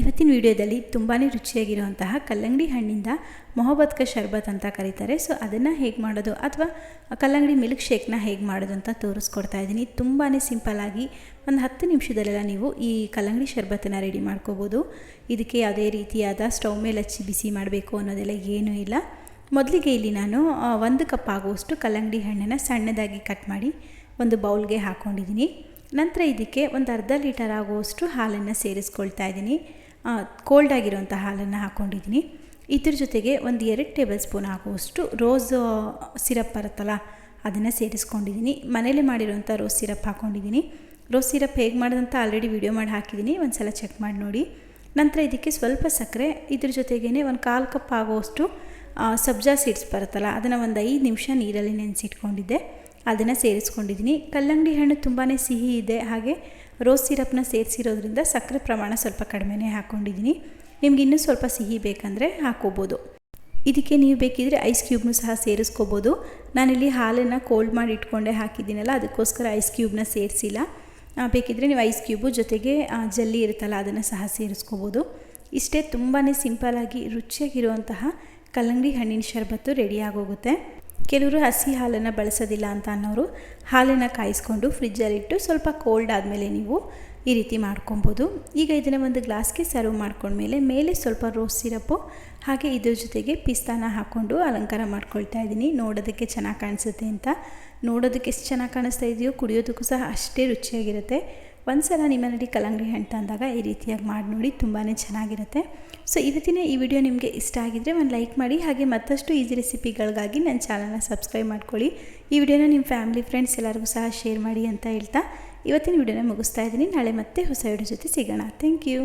ಇವತ್ತಿನ ವಿಡಿಯೋದಲ್ಲಿ ತುಂಬಾ ರುಚಿಯಾಗಿರುವಂತಹ ಕಲ್ಲಂಗಡಿ ಹಣ್ಣಿಂದ ಮೊಹಬತ್ಕ ಶರ್ಬತ್ ಅಂತ ಕರೀತಾರೆ. ಸೊ ಅದನ್ನು ಹೇಗೆ ಮಾಡೋದು ಅಥವಾ ಕಲ್ಲಂಗಡಿ ಮಿಲ್ಕ್ ಶೇಕ್ನ ಹೇಗೆ ಮಾಡೋದು ಅಂತ ತೋರಿಸ್ಕೊಡ್ತಾ ಇದ್ದೀನಿ. ತುಂಬಾ ಸಿಂಪಲ್ಲಾಗಿ ಒಂದು ಹತ್ತು ನಿಮಿಷದಲ್ಲೆಲ್ಲ ನೀವು ಈ ಕಲ್ಲಂಗಡಿ ಶರ್ಬತ್ತನ್ನು ರೆಡಿ ಮಾಡ್ಕೋಬೋದು. ಇದಕ್ಕೆ ಯಾವುದೇ ರೀತಿಯಾದ ಸ್ಟವ್ ಮೇಲೆ ಹಚ್ಚಿ ಬಿಸಿ ಮಾಡಬೇಕು ಅನ್ನೋದೆಲ್ಲ ಏನೂ ಇಲ್ಲ. ಮೊದಲಿಗೆ ಇಲ್ಲಿ ನಾನು ಒಂದು ಕಪ್ ಆಗುವಷ್ಟು ಕಲ್ಲಂಗಡಿ ಹಣ್ಣನ್ನು ಸಣ್ಣದಾಗಿ ಕಟ್ ಮಾಡಿ ಒಂದು ಬೌಲ್ಗೆ ಹಾಕ್ಕೊಂಡಿದ್ದೀನಿ ನಂತರ ಇದಕ್ಕೆ ಒಂದು ಅರ್ಧ ಲೀಟರ್ ಆಗುವಷ್ಟು ಹಾಲನ್ನು ಸೇರಿಸ್ಕೊಳ್ತಾ ಇದ್ದೀನಿ. ಕೋಲ್ಡ್ ಆಗಿರುವಂಥ ಹಾಲನ್ನು ಹಾಕ್ಕೊಂಡಿದ್ದೀನಿ. ಇದ್ರ ಜೊತೆಗೆ ಒಂದು ಎರಡು ಟೇಬಲ್ ಸ್ಪೂನ್ ಹಾಕುವಷ್ಟು ರೋಸ್ ಸಿರಪ್ ಬರುತ್ತಲ್ಲ, ಅದನ್ನು ಸೇರಿಸ್ಕೊಂಡಿದ್ದೀನಿ. ಮನೇಲಿ ಮಾಡಿರುವಂಥ ರೋಸ್ ಸಿರಪ್ ಹಾಕ್ಕೊಂಡಿದ್ದೀನಿ. ರೋಸ್ ಸಿರಪ್ ಹೇಗೆ ಮಾಡೋದಂತ ಆಲ್ರೆಡಿ ವಿಡಿಯೋ ಮಾಡಿ ಹಾಕಿದ್ದೀನಿ. ಒಂದು ಸಲ ಚೆಕ್ ಮಾಡಿ ನೋಡಿ. ನಂತರ ಇದಕ್ಕೆ ಸ್ವಲ್ಪ ಸಕ್ಕರೆ, ಇದ್ರ ಜೊತೆಗೇ ಒಂದು ಕಾಲು ಕಪ್ ಆಗುವಷ್ಟು ಸಬ್ಜಾ ಸೀಡ್ಸ್ ಬರುತ್ತಲ್ಲ, ಅದನ್ನು ಒಂದು ಐದು ನಿಮಿಷ ನೀರಲ್ಲಿ ನೆನೆಸಿಟ್ಕೊಂಡಿದ್ದೆ. ಅದನ್ನು ಸೇರಿಸ್ಕೊಂಡಿದ್ದೀನಿ ಕಲ್ಲಂಗಡಿ ಹಣ್ಣು ತುಂಬಾ ಸಿಹಿ ಇದೆ, ಹಾಗೆ ರೋಸ್ ಸಿರಪ್ನ ಸೇರಿಸಿರೋದ್ರಿಂದ ಸಕ್ಕರೆ ಪ್ರಮಾಣ ಸ್ವಲ್ಪ ಕಡಿಮೆನೇ ಹಾಕ್ಕೊಂಡಿದ್ದೀನಿ ನಿಮ್ಗೆ ಇನ್ನೂ ಸ್ವಲ್ಪ ಸಿಹಿ ಬೇಕಂದರೆ ಹಾಕ್ಕೋಬೋದು ಇದಕ್ಕೆ ನೀವು ಬೇಕಿದ್ರೆ ಐಸ್ ಕ್ಯೂಬ್ನು ಸಹ ಸೇರಿಸ್ಕೋಬೋದು. ನಾನಿಲ್ಲಿ ಹಾಲನ್ನು ಕೋಲ್ಡ್ ಮಾಡಿ ಇಟ್ಕೊಂಡೆ ಹಾಕಿದ್ದೀನಲ್ಲ, ಅದಕ್ಕೋಸ್ಕರ ಐಸ್ ಕ್ಯೂಬ್ನ ಸೇರಿಸಿಲ್ಲ. ಬೇಕಿದ್ರೆ ನೀವು ಐಸ್ ಕ್ಯೂಬು ಜೊತೆಗೆ ಜಲ್ಲಿ ಇರುತ್ತಲ್ಲ, ಅದನ್ನು ಸಹ ಸೇರಿಸ್ಕೋಬೋದು. ಇಷ್ಟೇ ತುಂಬಾ ಸಿಂಪಲಾಗಿ ರುಚಿಯಾಗಿರುವಂತಹ ಕಲ್ಲಂಗಡಿ ಹಣ್ಣಿನ ಶರಬತ್ತು ರೆಡಿಯಾಗೋಗುತ್ತೆ ಕೆಲವರು ಹಸಿ ಹಾಲನ್ನು ಬಳಸೋದಿಲ್ಲ ಅಂತ ಅನ್ನೋರು ಹಾಲನ್ನು ಕಾಯಿಸ್ಕೊಂಡು ಫ್ರಿಜ್ಜಲ್ಲಿಟ್ಟು ಸ್ವಲ್ಪ ಕೋಲ್ಡ್ ಆದಮೇಲೆ ನೀವು ಈ ರೀತಿ ಮಾಡ್ಕೊಬೋದು. ಈಗ ಇದನ್ನು ಒಂದು ಗ್ಲಾಸ್ಗೆ ಸರ್ವ್ ಮಾಡ್ಕೊಂಡ್ಮೇಲೆ ಮೇಲೆ ಸ್ವಲ್ಪ ರೋಸ್ ಸಿರಪ್ಪು ಹಾಗೆ ಇದ್ರ ಜೊತೆಗೆ ಪಿಸ್ತಾನ ಹಾಕ್ಕೊಂಡು ಅಲಂಕಾರ ಮಾಡ್ಕೊಳ್ತಾ ಇದ್ದೀನಿ. ನೋಡೋದಕ್ಕೆ ಚೆನ್ನಾಗಿ ಕಾಣಿಸುತ್ತೆ ಅಂತ. ನೋಡೋದಕ್ಕೆ ಎಷ್ಟು ಚೆನ್ನಾಗಿ ಕಾಣಿಸ್ತಾ ಇದೆಯೋ, ಕುಡಿಯೋದಕ್ಕೂ ಸಹ ಅಷ್ಟೇ ರುಚಿಯಾಗಿರುತ್ತೆ. ಒಂದು ಸಲ ನಿಮ್ಮಲ್ಲಿ ಕಲ್ಲಂಗಡಿ ಹಣ್ಣು ತಂದಾಗ ಈ ರೀತಿಯಾಗಿ ಮಾಡಿ ನೋಡಿ ತುಂಬಾ ಚೆನ್ನಾಗಿರುತ್ತೆ. ಸೊ ಇವತ್ತಿನ ಈ ವಿಡಿಯೋ ನಿಮಗೆ ಇಷ್ಟ ಆಗಿದ್ದರೆ ಒಂದು ಲೈಕ್ ಮಾಡಿ, ಹಾಗೆ ಮತ್ತಷ್ಟು ಈಸಿ ರೆಸಿಪಿಗಳಿಗಾಗಿ ನನ್ನ ಚಾನಲ್ನ ಸಬ್ಸ್ಕ್ರೈಬ್ ಮಾಡ್ಕೊಳ್ಳಿ. ಈ ವಿಡಿಯೋನ ನಿಮ್ಮ ಫ್ಯಾಮಿಲಿ, ಫ್ರೆಂಡ್ಸ್ ಎಲ್ಲರಿಗೂ ಸಹ ಶೇರ್ ಮಾಡಿ ಅಂತ ಹೇಳ್ತಾ, ಇವತ್ತಿನ ವಿಡಿಯೋನ ಮುಗಿಸ್ತಾ ಇದ್ದೀನಿ. ನಾಳೆ ಮತ್ತೆ ಹೊಸ ವಿಡಿಯೋ ಜೊತೆ ಸಿಗೋಣ. Thank you